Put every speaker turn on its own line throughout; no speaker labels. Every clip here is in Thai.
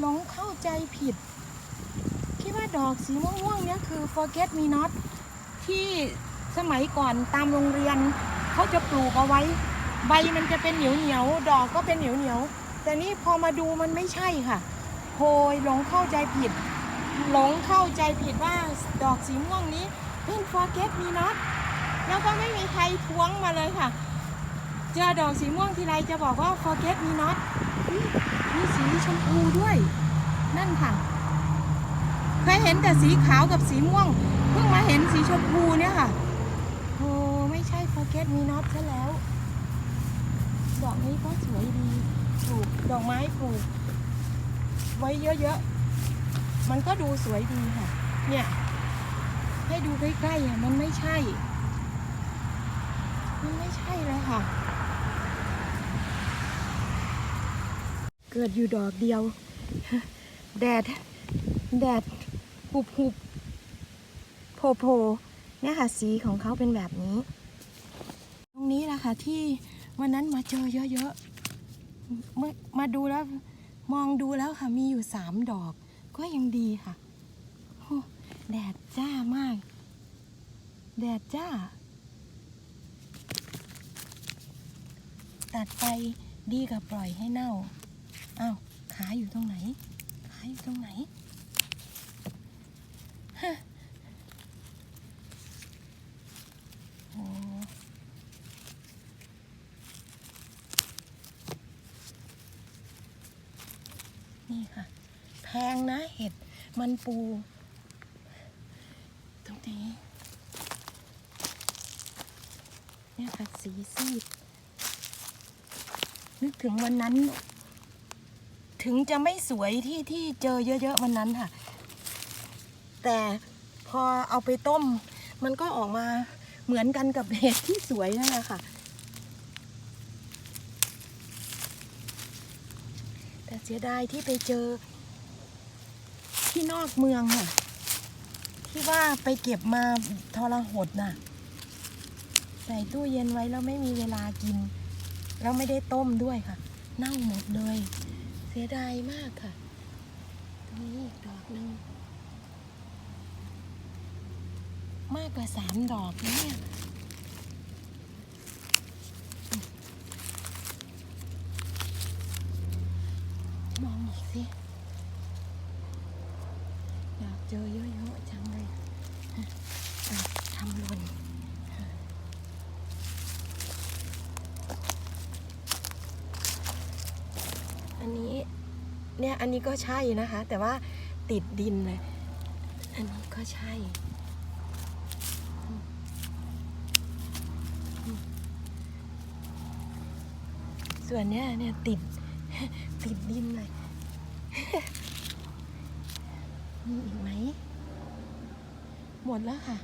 หลงเข้าใจผิด คิดว่าดอกสีม่วงๆเนี่ยคือ forget me not ที่สมัยก่อนตามโรงเรียนเขาจะปลูกเอาไว้ ใบมันจะเป็นเหนียวเหนียวดอกก็เป็นเหนียวเหนียวแต่นี่พอมาดูมันไม่ใช่ค่ะโพยหลงเข้าใจผิด หลงเข้าใจผิดว่าดอกสีม่วงนี้เป็น forget me not แล้วก็ไม่มีใครท้วงมาเลยค่ะ เจอดอกสีม่วงทีไรจะบอกว่า forget me not อุ๊ย มีสีชมพูด้วย นั่นค่ะ เคยเห็นแต่สีขาวกับสีม่วง เพิ่งมาเห็นสีชมพูเนี่ยค่ะโอ้ไม่ใช่ forget me not ซะแล้ว ดอกนี้ก็สวยดีปลูกดอกไม้ปลูก ไว้เยอะๆ มันก็ดูสวยดีค่ะ เนี่ย ให้ดูใกล้ๆอะมันไม่ใช่ มันไม่ใช่เลยค่ะ เกิ ดอยู่ดอกเดียว แดด แดดหุบหุบโผล่โผล่เนี่ยค่ะสีของเขาเป็นแบบนี้ ตรงนี้แหละค่ะที่วันนั้นมาเจอเยอะๆเมื่อมาดูแล้วมองดูแล้วค่ะมีอยู่สามดอก ก็ยังดีค่ะแดดจ้ามาก แดดจ้า ตัดไปดีกับปล่อยให้เน่า อ้าวขาอยู่ตรงไหน ขาอยู่ตรงไหนฮะโอ้นี่ค่ะ แพงนะเห็ดมันปู ตรงนี้ เนี่ยค่ะสีซีดนึกถึงวันนั้น ถึงจะไม่สวยที่ที่เจอเยอะๆวันนั้นค่ะ แต่พอเอาไปต้ม มันก็ออกมาเหมือนกันกับเห็ดที่สวยนั่นแหละค่ะ แต่เสียดายที่ไปเจอ ที่นอกเมืองค่ะ ที่ว่าไปเก็บมาทรหดน่ะ ใส่ตู้เย็นไว้แล้วไม่มีเวลากิน แล้วไม่ได้ต้มด้วยค่ะ เน่าหมดเลย สียดายมากค่ะ ตรงนี้อีกดอกหนึ่งมากกว่าสามดอกนะเนี่ยมองอีกสิอยากเจอเยอะๆจังเลยทำหล่น อันนี้เนี่ย อันนี้ก็ใช่นะคะ แต่ว่าติดดินเลยอันนี้ก็ใช่ส่วนเนี้ยเนี่ยติดติดดินเลยมีอีกไหม หมดแล้วค่ะ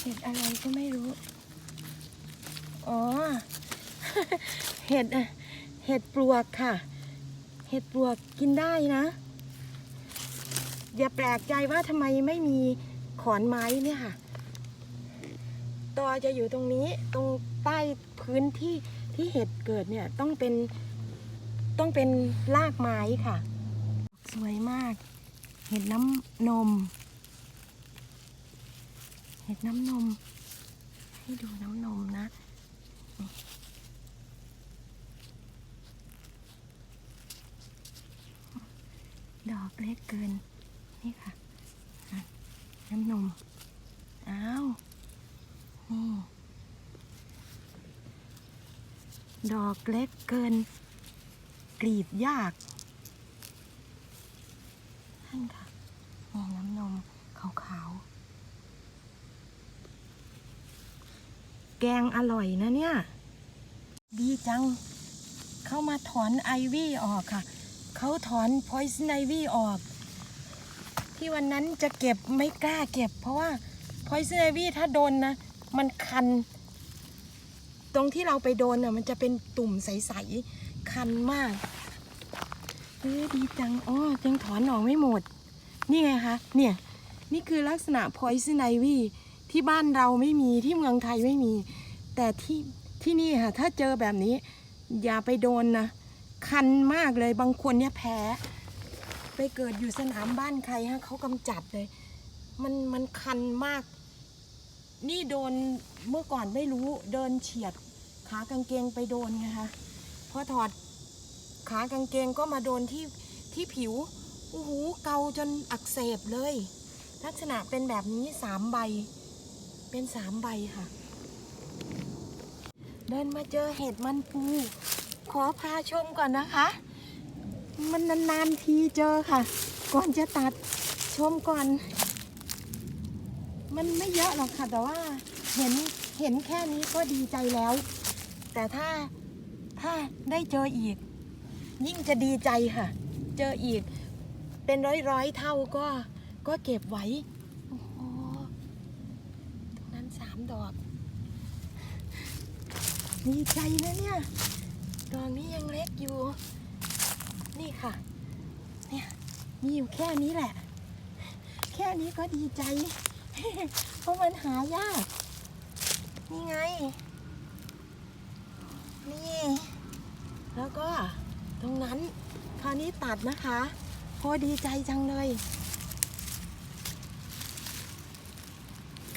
เห็ดอะไรก็ไม่รู้ อ๋อ เห็ดเห็ดปลวกค่ะ เห็ดปลวกกินได้นะ อย่าแปลกใจว่าทำไมไม่มีขอนไม้เนี่ยค่ะตอจะอยู่ตรงนี้ตรงใต้พื้นที่ที่เห็ดเกิดเนี่ยต้องเป็นต้องเป็นรากไม้ค่ะ สวยมาก เห็ดน้ำนม เห็ดน้ำนม ให้ดูน้ำนมนะ ดอกเล็กเกิน นี่ค่ะ น้ำนม อ้าว นี่ ดอกเล็กเกิน กรีดยากนั่นค่ะนี่น้ำนมขาวๆ แกงอร่อยนะเนี่ย ดีจัง เข้ามาถอนไอวี่ออกค่ะ เขาถอนพอยซ์ไนวี่ออก ที่วันนั้นจะเก็บไม่กล้าเก็บ เพราะว่าพอยซ์ไนวี่ถ้าโดนนะ มันคัน ตรงที่เราไปโดนน่ะมันจะเป็นตุ่มใส ๆ คันมากเฮ้ดีจังอ๋อยังถอนออกไม่หมด นี่ไงคะ เนี่ย นี่คือลักษณะพอยซ์ไนวี่ที่บ้านเราไม่มีที่เมืองไทยไม่มี แต่ที่ที่นี่ค่ะ ถ้าเจอแบบนี้ อย่าไปโดนนะ คันมากเลยบางคนเนี่ยแพ้ ไปเกิดอยู่สนามบ้านใครฮะเขากำจัดเลย มันมันคันมาก นี่โดนเมื่อก่อนไม่รู้เดินเฉียด ขากางเกงไปโดนไงคะพอถอดขากางเกงก็มาโดนที่ที่ผิวโอ้โหเกาจนอักเสบเลย ลักษณะเป็นแบบนี้สามใบ เป็นสามใบค่ะ เดินมาเจอเห็ดมันปู ขอพาชมก่อนนะคะ มันนานๆทีเจอค่ะ ก่อนจะตัดชมก่อน มันไม่เยอะหรอกค่ะ แต่ว่าเห็นเห็นแค่นี้ก็ดีใจแล้ว แต่ถ้าถ้าได้เจออีก ยิ่งจะดีใจค่ะ เจออีก เป็นร้อยร้อยๆเท่าก็ก็เก็บไว้โอ้โหตรงนั้นสามดอกดีใจนะเนี่ย ดอกนี้ยังเล็กอยู่ นี่ค่ะ เนี่ยมีอยู่แค่นี้แหละ แค่นี้ก็ดีใจ เพราะมันหายาก นี่ไง นี่ แล้วก็ตรงนั้นคราวนี้ตัดนะคะโอดีใจจังเลย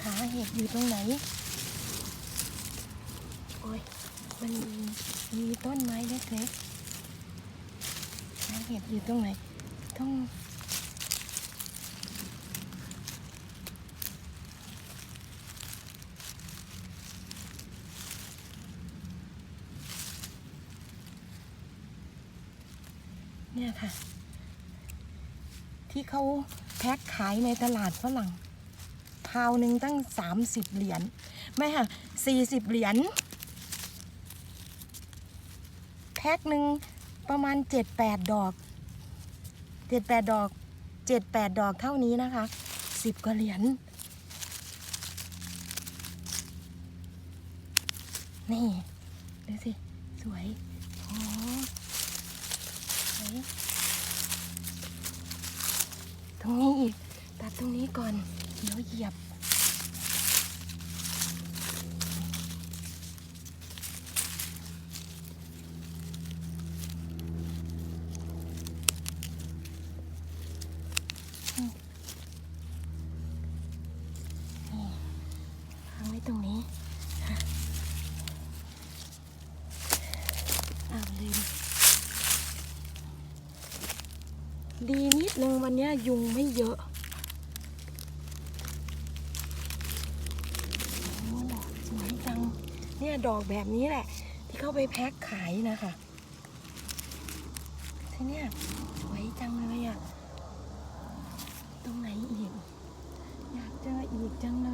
ขาเห็ดอยู่ตรงไหน โอ้ยมัน มีต้นไม้เล็กๆขาเห็ดอยู่ตรงไหน ต้องเนี่ยค่ะ ที่เขาแพ็คขายในตลาดฝรั่งพาวหนึ่งตั้งสามสิบเหรียญ ไม่ค่ะสี่สิบเหรียญแพ็คหนึ่งประมาณเจ็ดแปดดอกเจ็ดแปดดอกเจ็ดแปดดอกเท่านี้นะคะสิบกว่าเหรียญนี่ดูสิ สวยโอ้สวยตรงนี้อีก ตัดตรงนี้ก่อน เดี๋ยวเหยียบางไว้ตรงนี้อ้าวลืมดีนิดนึงวันนี้ยุงไม่เยอะสวยจัง เนี่ยดอกแบบนี้แหละ ที่เขาไปแพ็คขายนะคะทีเนี้ยสวยจังเลยอะ่ะ ตรงไหนอีก อยากเจออีกจังเลย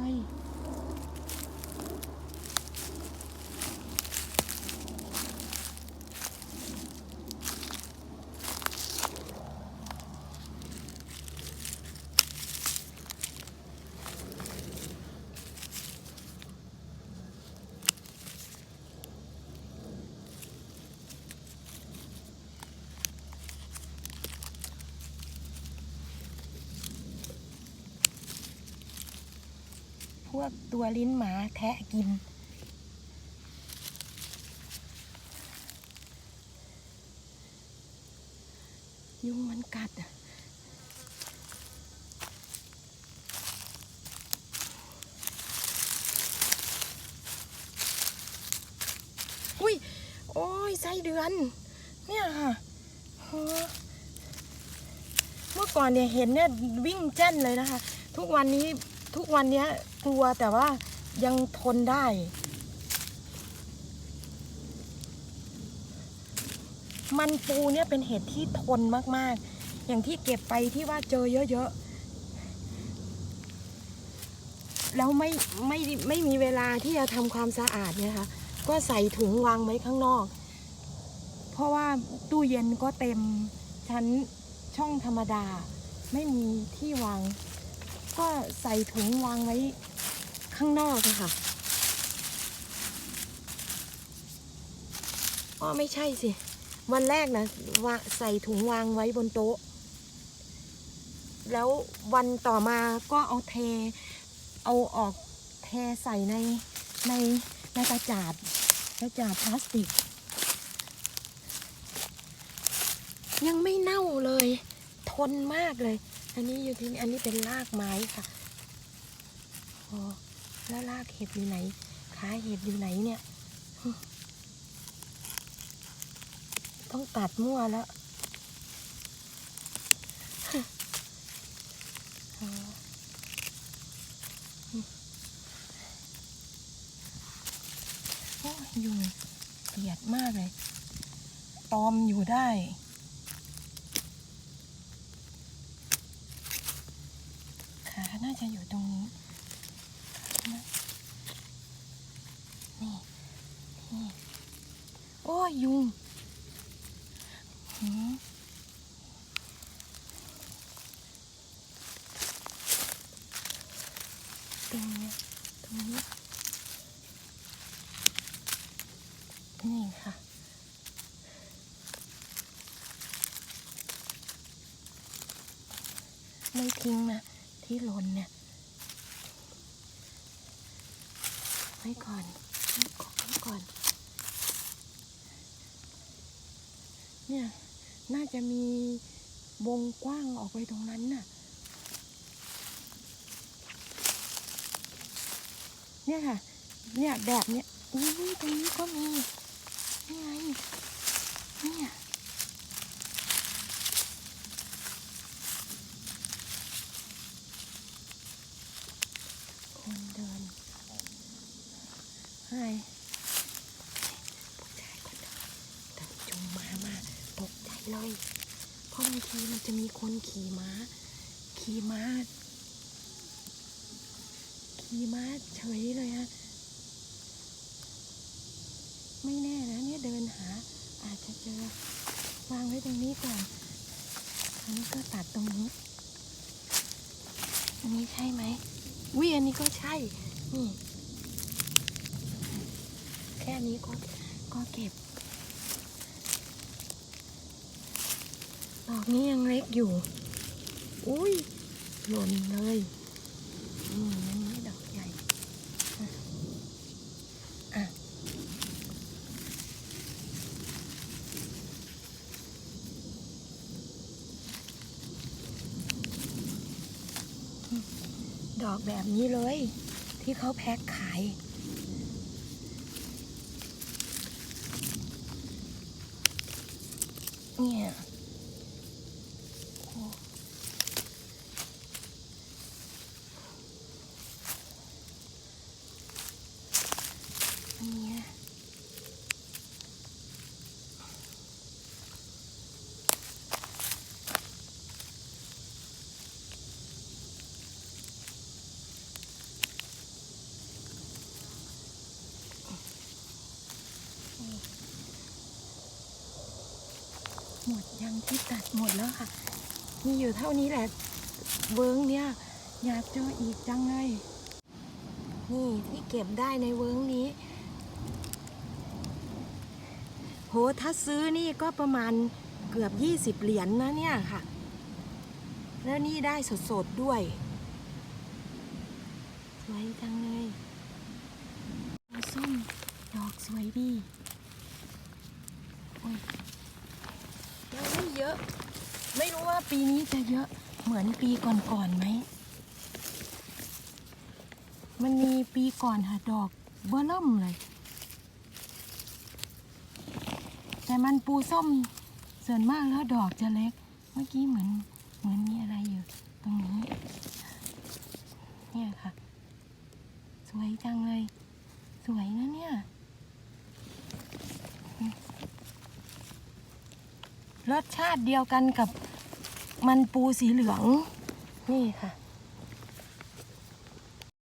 พวกตัวลิ้นหมาแทะกิน ยุงมันกัดอุ้ย โอ้ยไส้เดือน เนี่ยค่ะเมื่อก่อนเนี่ยเห็นเนี่ยวิ่งแจ้นเลยนะคะ ทุกวันนี้ ทุกวันนี้กลัวแต่ว่ายังทนได้ มันปูเนี่ยเป็นเห็ดที่ทนมากๆ อย่างที่เก็บไปที่ว่าเจอเยอะๆ แล้วไม่ไม่ไม่มีเวลาที่จะทำความสะอาดเนี่ยค่ะ ก็ใส่ถุงวางไว้ข้างนอก เพราะว่าตู้เย็นก็เต็มชั้นช่องธรรมดา ไม่มีที่วาง ก็ใส่ถุงวางไว้ข้างนอกค่ะอ๋อไม่ใช่สิ วันแรกนะวาใส่ถุงวางไว้บนโต๊ะ แล้ววันต่อมาก็เอาเท เอาออกเทใส่ในในในกระจาดกระจาดพลาสติก ยังไม่เน่าเลย ทนมากเลย อันนี้อยู่ที่นี่อันนี้เป็นรากไม้ค่ะโอ้แล้วรากเห็ดอยู่ไหนขาเห็ดอยู่ไหนเนี่ย ต้องตัดมั่วแล้วโอ้ยยุงเกลียดมากเลย ตอมอยู่ได้ ขาน่า จะอยู่ตรงนี้ นี่ นี่ โอ้ยยุงตรงนี้ตรงนี้ นี่ค่ะไม่ทิ้งนะ ที่หล่นเนี่ย ไว้ก่อนไว้ก่อนไว้ก่อน เนี่ย น่าจะมีวงกว้างออกไปตรงนั้นน่ะ เนี่ยค่ะ เนี่ยแบบเนี้ยอุ้ยตรงนี้ก็มีนี่ไงเนี่ย คนเดิน อะไรตกใจคนเดินเดินจุงม้ามาตกใจเลย เพราะบางทีมันจะมีคนขี่ม้า ขี่ม้า ขี่ม้าเฉยเลยฮะ ไม่แน่นะเนี่ยเดินหา อาจจะเจอวางไว้ตรงนี้ก่อนอันนี้ก็ตัดตรงนี้ อันนี้ใช่ไหมวิอันนี้ก็ใช่ นี่ แค่นี้ก็ก็เก็บ ดอกนี้ยังเล็กอยู่ อุ้ยหล่นเลยอืมอันนี้ดอกใหญ่อะอะดอกแบบนี้เลย ที่เขาแพ็คขาย เนี่ยโอ้อันเนี้ยหมดยัง ที่ตัดหมดแล้วค่ะ มีอยู่เท่านี้แหละเวิร์งเนี่ยอยากเจออีกจังเลยนี่ที่เก็บได้ในเวิร์งนี้ โหถ้าซื้อนี่ก็ประมาณเกือบ 20 เหรียญนนะเนี่ยค่ะ แล้วนี่ได้สดๆด้วย สวยจังเลยส้มดอกสวยดีโอ้ย เยอะ ไม่รู้ว่าปีนี้จะเยอะเหมือนปีก่อนๆไหม มันมีปีก่อนค่ะดอกเบอร์เริ่มเลย แต่มันปูส้มส่วนมากแล้วดอกจะเล็ก เมื่อกี้เหมือนเหมือนมีอะไรอยู่ตรงนี้ เนี่ยค่ะ สวยจังเลย สวยนะเนี่ย รสชาติเดียวกันกับมันปูสีเหลือง นี่ค่ะ